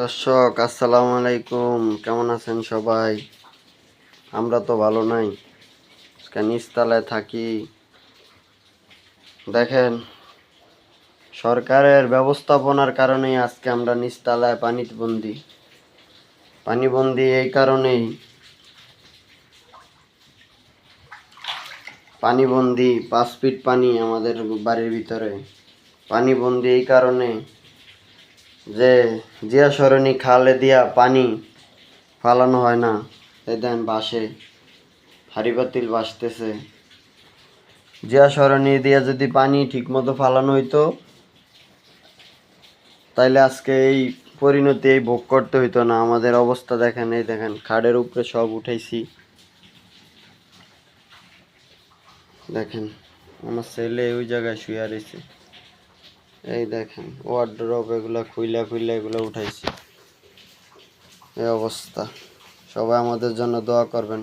দর্শক, আসসালামু আলাইকুম। কেমন আছেন সবাই? আমরা তো ভালো নাই। নিচতলায় থাকি। দেখেন, সরকারের ব্যবস্থাপনার কারণেই আজকে আমরা নিচতলায় পানিবন্দি। পানিবন্দি এই কারণেই পানিবন্দি, পাঁচ ফিট পানি আমাদের বাড়ির ভিতরে। পানিবন্দি এই কারণে যে জিয়া সরণি খালে দিয়া পানি ফালানো হয় না এই দেন বাসে হাড়ি পাতিল বাসতেছে জিয়া সরণি দিয়া যদি পানি ঠিক মতো ফালানো হইতো, তাইলে আজকে এই পরিণতি এই ভোগ করতে হইতো না। আমাদের অবস্থা দেখেন, এই দেখেন, খাড়ের উপরে সব উঠাইছি। দেখেন, আমার ছেলে ওই জায়গায় শুয়ে রয়েছে। এই দেখেন ওয়ার্ড্রপ এগুলো খুইলা খুইলা এগুলো উঠাইছি। এই অবস্থা। সবাই আমাদের জন্য দোয়া করবেন।